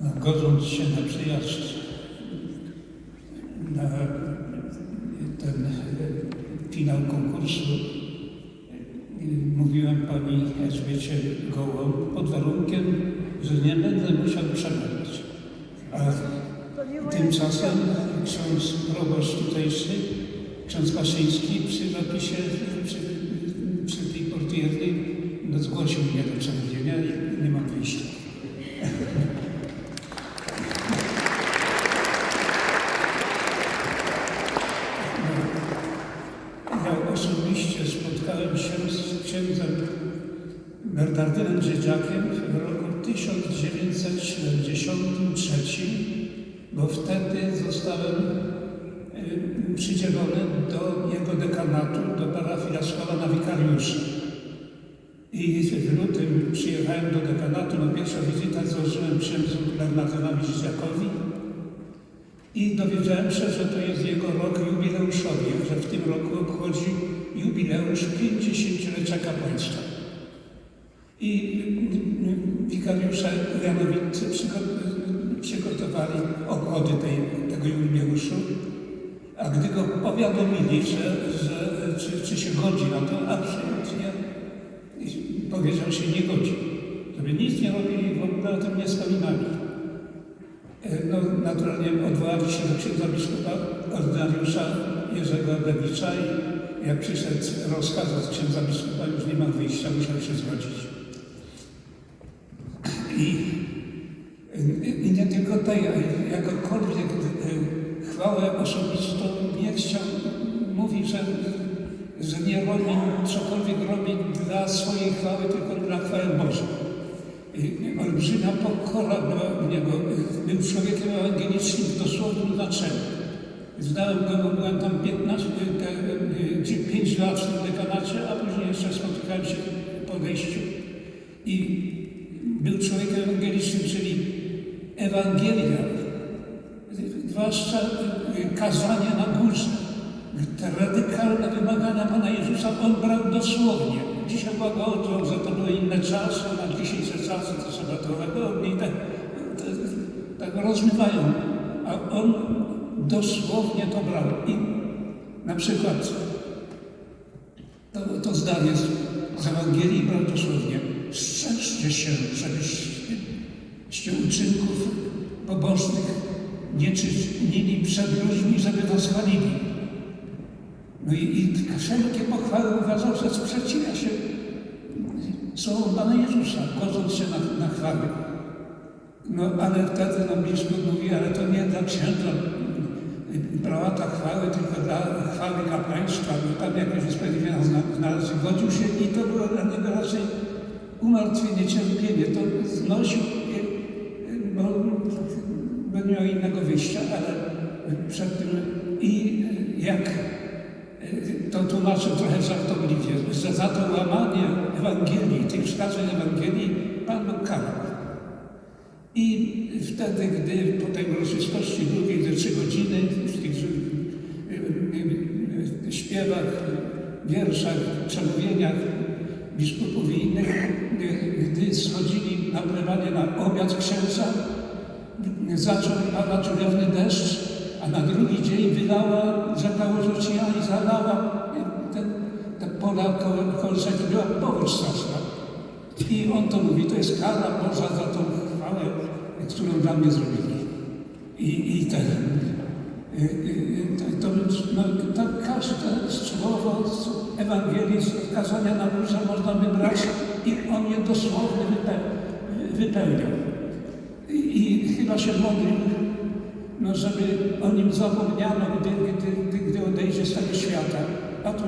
Godząc się na przyjazd na ten e, finał konkursu, e, mówiłem pani Elżbiecie Gołą pod warunkiem, że nie będę musiał przemawiać. A tymczasem ksiądz proboszcz tutejszy, ksiądz Kaszyński przy napisie, przy, przy tej portierni no, zgłosił mnie do przemówienia i nie mam wyjścia. osobiście spotkałem się z księdzem Bernardynem Dziedziakiem w roku 1973, bo wtedy zostałem y, przydzielony do jego dekanatu, do parafii Raskowa na wikariusza. I w lutym przyjechałem do dekanatu, na pierwszą wizytę złożyłem księdzu Bernardynowi Dziedziakowi i dowiedziałem się, że to jest jego rok jubileuszowy, że w tym roku obchodzi jubileusz 50-lecia kapłaństwa. I wikariusze janowiccy przygo- przygotowali obchody tej, tego jubileuszu, a gdy go powiadomili, że, że czy, czy się godzi na to, absolutnie powiedział się nie godzi. Żeby nic nie robili, w o tym nie wspominali. No, naturalnie odwołali się do księdza biskupa ordynariusza Jerzego Abewicza i jak przyszedł rozkaz od księdza biskupa, już nie ma wyjścia, musiał się zgodzić. I, i nie tylko tej, a jakokolwiek e, chwałę osobistą nie chciał, mówi, że, że nie robi, cokolwiek robi dla swojej chwały, tylko dla chwały Bożej. Olbrzymia pokora. Był człowiekiem ewangelicznym w dosłownym znaczeniu. Znałem go, byłem tam 15, te, te, 5 lat w tym dekanacie, a później jeszcze spotykałem się po wejściu. I był człowiekiem ewangelicznym, czyli Ewangelia, zwłaszcza kazanie na górze, te radykalne wymagania Pana Jezusa on brał dosłownie. Dzisiaj błagał, że to były inne czasy, na dzisiejsze czasy to trzeba to i tak, rozmywają. A on dosłownie to brał. I na przykład to, to zdanie z, Ewangelii brał dosłownie. Strzeżcie się, żebyście uczynków pobożnych nie czynili przed ludźmi, żeby was chwalili. No i, i wszelkie pochwały uważał, że sprzeciwia się słowom Pana Jezusa, godząc się na, na chwały. No ale wtedy no, biskup mówi, ale to nie dla księdza brała ta chwały, tylko dla chwały kapłaństwa, bo tam jakieś usprawiedliwienia znalazł. Godził się i to było dla niego raczej umartwienie, cierpienie. To znosił, bo, bo nie miał innego wyjścia, ale przed tym i jak to tłumaczę trochę żartobliwie, że za to łamanie Ewangelii, tych wskazań Ewangelii, Pan Bóg karał. I wtedy, gdy po tej uroczystości drugiej ze trzy godziny, w tych śpiewach, wierszach, przemówieniach biskupów i innych, gdy schodzili na plewanie na obiad księdza, zaczął padać ulewny deszcz, a na drugi dzień wylała rzeka Łożocia i zalała ten, te pola koło, koło rzeki. Była powódź straszna. I on to mówi, to jest kara Boża za tą chwałę, którą dla mnie zrobili. I, i ten, to, to, no, to każde słowo z Ewangelii, z kazania na górze można wybrać i on je dosłownie wypełniał. I, i chyba się modlił no, żeby o nim zapomniano, gdy, gdy, gdy odejdzie z tego świata. A to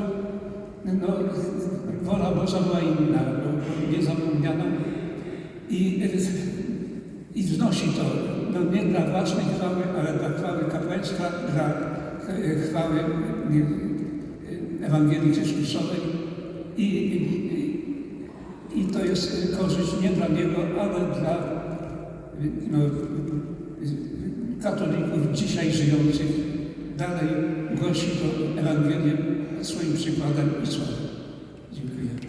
no, wola Boża była inna, bo nie zapomniano. I, i wznosi to no, nie dla własnej chwały, ale dla chwały kapłańska, dla chwały Ewangelii Chrystusowej. I, i, I to jest korzyść nie dla niego, ale dla no, katolików dzisiaj żyjących dalej głosi to Ewangelię swoim przykładem i słowem. Dziękuję.